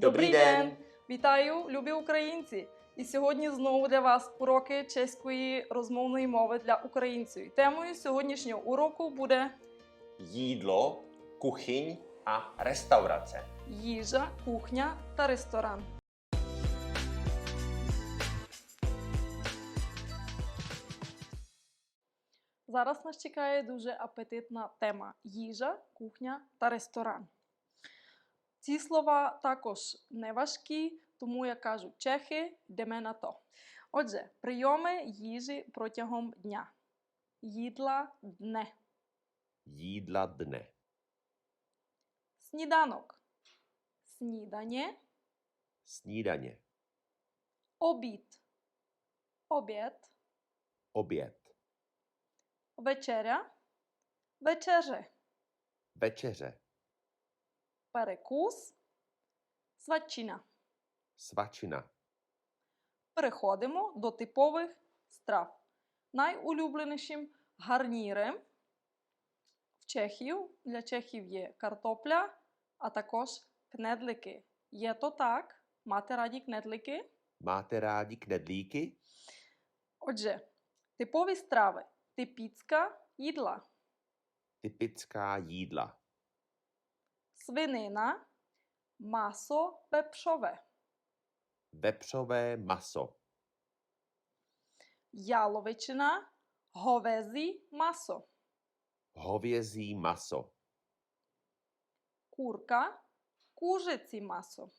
Добрий день! Вітаю, любі українці! І сьогодні знову для вас уроки чеської розмовної мови для українців. Темою сьогоднішнього уроку буде Jídlo, kuchyň a restaurace. їжа, кухня та ресторан. Зараз нас чекає дуже апетитна тема їжа, кухня та ресторан. Ці слова також не важкі, тому я кажу чехи, йдемо на то. Отже, прийоми їжі протягом дня. Їдла дне. Jídla dne. Сніданок. Сніданє. Snídaně. Обід. Обід. Oběd. Вечеря. Вечеře. Večeře. Перекус. Свачина. Svačina. Переходимо до типових страв. Найулюбленішим гарнірем в Чехів для чехів є картопля, а також кнедлики. Є то так? Мати раді кнедлики? Máte rádi knedlíky? Отже, типові страви. Типіцька їдла. Typická jídla. Свинина, масо вепшове, Vepřové maso. яловичина, говезі масо, Hovězí maso. курка, кужиці масо,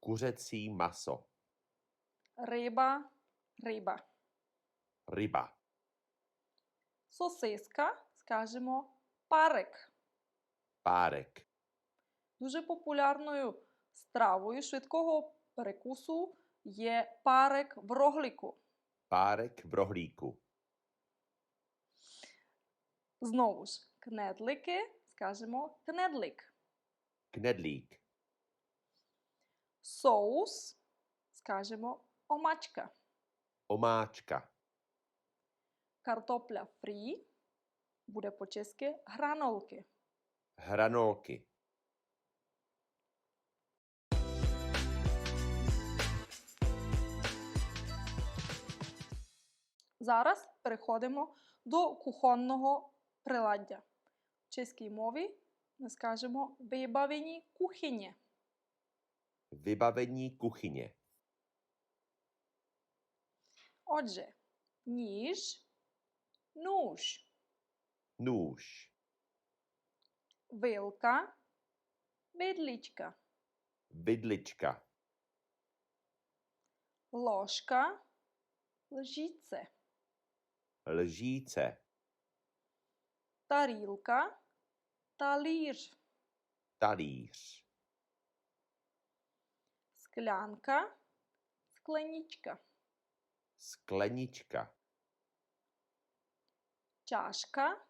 Kuřecí maso. риба, риба, Ryba. сосиска, скажемо, парик. Párek. Дуже популярною стравою швидкого перекусу є парик в рогліку. Párek v rohlíku. Знову ж, кнедлики, скажемо, кнедлик. Knedlík. Соус, скажемо, омачка. Omáčka. Картопля фрі буде по-чеськи гранолки. Hranolky. Зараз переходимо до кухонного приладдя. В чеській мові ми скажемо вибавені кухні. Vybavení kuchyně. Отже, ніж, нуж, Nůž. вилка, видлічка, Vidlička. ложка, лжіце, Lžíce. тарілка, талір, Talíř. склянка, скленічка, Sklenička. чашка,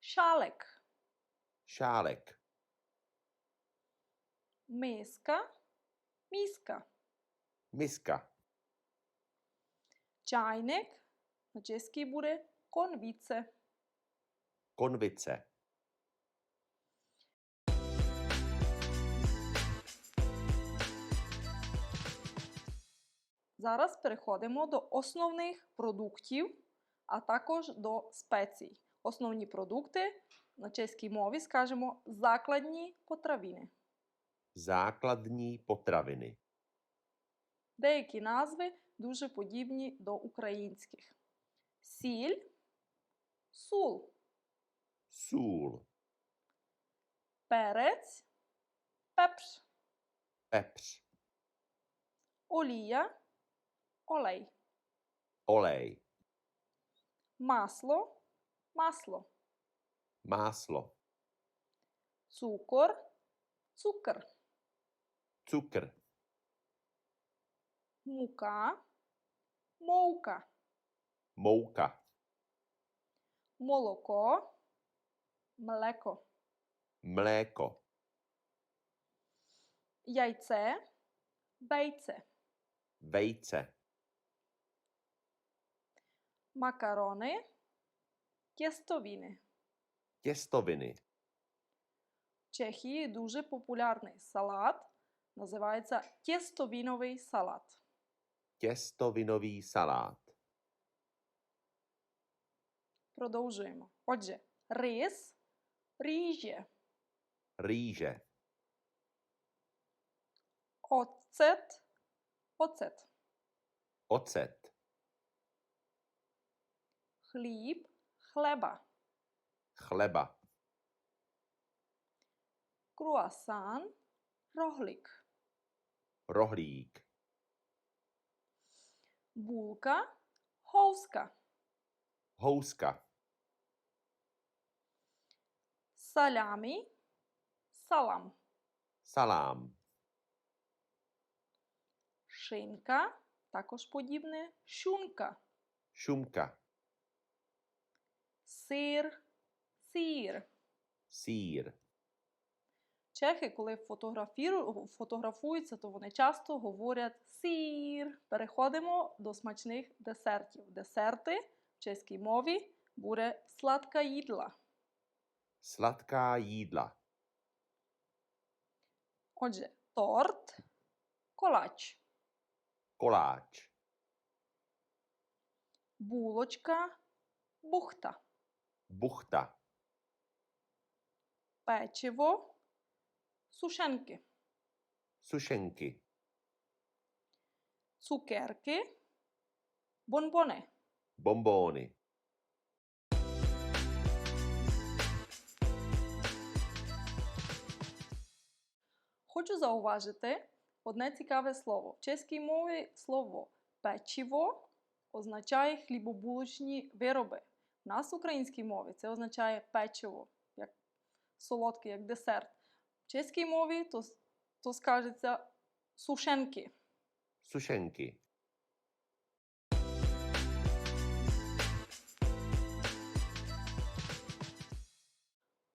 шалик, Šálek. миска, міска, Miska. чайник, на чеській буде конвіце. Konvice. Зараз переходимо до основних продуктів, а також до спецій. Основні продукти на чеській мові скажемо закладні потравини. Základní potraviny. Деякі назви дуже подібні до українських: Сіль, сул, Sůl. перець, пепш, Pepř. олія, олей, Olej. масло, масло, Máslo. цукор, цукор, Cukr. мука, мовка, Mouka. молоко, млеко, Mléko. яйце, бейце, Vejce. макарони, тєстовіни. Těstoviny. В Чехії дуже популярний салат Називається тєстовіновий салат. Těstovinový salát. Продовжуємо. Отже, рис, ріже, Rýže. оцет, оцет, Ocet. хліб, хлеба, Chleba. круасан, роглік, Rohlík. булка, говска, Houska. Салямі, салам, Salám. шинка, також подібне, шунка, Šumka. сир, сир. Sýr. Чехи, коли фотографуються, то вони часто говорять сир. Переходимо до смачних десертів. Десерти в чеській мові буде сладка їдла. Sladká jídla. Отже, торт, колач, Koláč. булочка, бухта, Buchta. печиво, сушенки, Sušenky. цукерки, бонбони. Bombóny. Хочу зауважити одне цікаве слово. В чеській мові слово печиво означає хлібобулочні вироби. У нас в українській мові це означає печиво, як солодке, як десерт. В чеській мові то, то скажеться сушенки. Sušenky.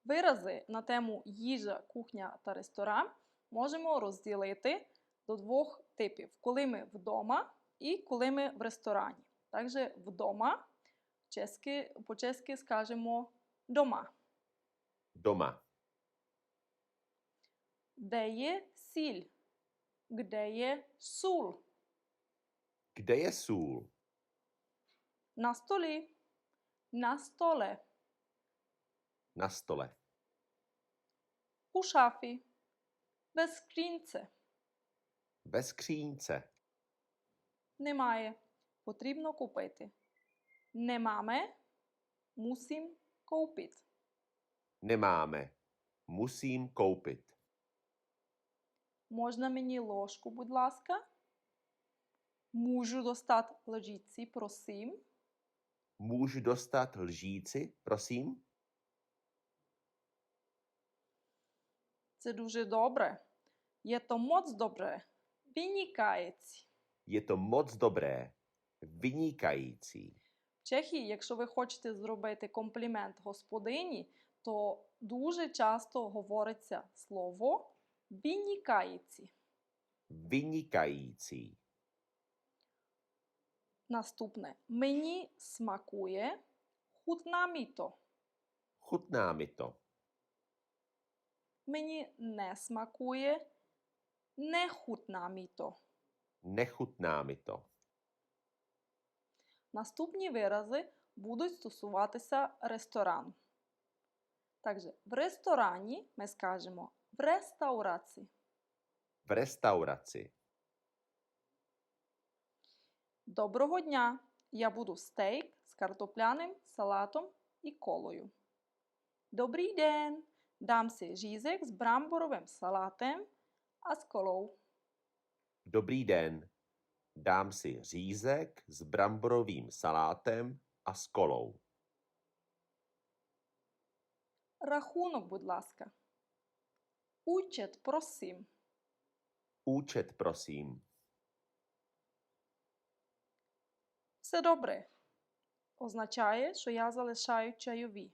Вирази на тему їжа, кухня та ресторан можемо розділити до двох типів: коли ми вдома і коли ми в ресторані. Також вдома по-чеськи скажемо дома, Doma. де є сіль, де є сул, Kde je sůl? на столі, на столе, Na stole. у шафі, без скрінце. Ve skřínce. Немає. Потрібно купити. Не máme, musím koupit. Nemáme. Musím koupit. Можна мені ложку, будь ласка? Můžu dostat lžíci, prosím. Můžu dostat lžíci, prosím? Це дуже добре. Є то моc добре. Винікається. Je to moc dobré. Vynikající. В Чехії, якщо ви хочете зробити комплімент господині, то дуже часто говориться слово винікається. Vynikající. Наступне. Мені смакує, хутна міто. Chutná mi. Мені не смакує, не хутна міто. Nechutná mi to. Наступні вирази будуть стосуватися ресторану. Також в ресторані ми скажемо в реставрації. V restauraci. Доброго дня! Я буду стейк з картопляним салатом і колою. Добрий день! Дам си řízek з брамборовим салатем а з колou. Dobrý den. Dám si řízek s bramborovým salátem a s kolou. Рахунок, будь ласка. Учет, просим. Účet, prosím. Все добре. Означає, що я залишаю чайові.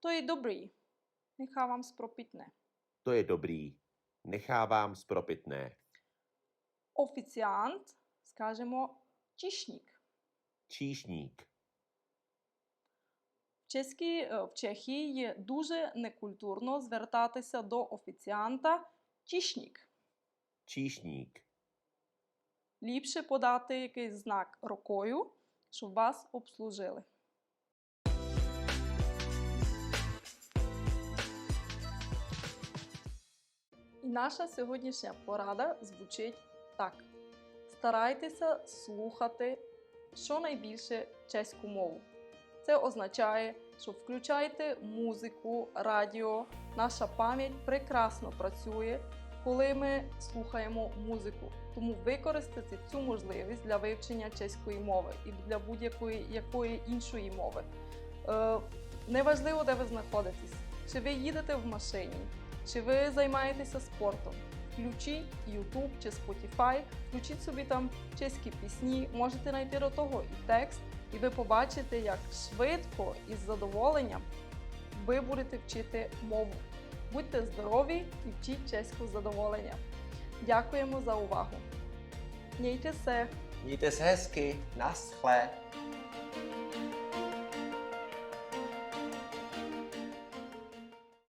То є добрий. Нехай вам спропітне. To je dobrý. Nechávám spropitné. Офіціант, скажемо, чішнік. Чеській, е, в Чехії є дуже некультурно звертатися до офіціанта чішнік. Číšník. Ліпше подати якийсь знак рукою, щоб вас обслужили. Наша сьогоднішня порада звучить так: старайтеся слухати щонайбільше чеську мову. Це означає, що включайте музику, радіо. Наша пам'ять прекрасно працює, коли ми слухаємо музику. Тому використайте цю можливість для вивчення чеської мови і для будь-якої якої іншої мови. Е, неважливо, де ви знаходитесь, чи ви їдете в машині, чи ви займаєтеся спортом. Включіть YouTube чи Spotify, включіть собі там чеські пісні, можете знайти до того і текст, і ви побачите, як швидко і з задоволенням ви будете вчити мову. Будьте здорові і вчіть чеську з задоволенням. Дякуємо за увагу. Mějte se. Mějte se hezky. Naschle.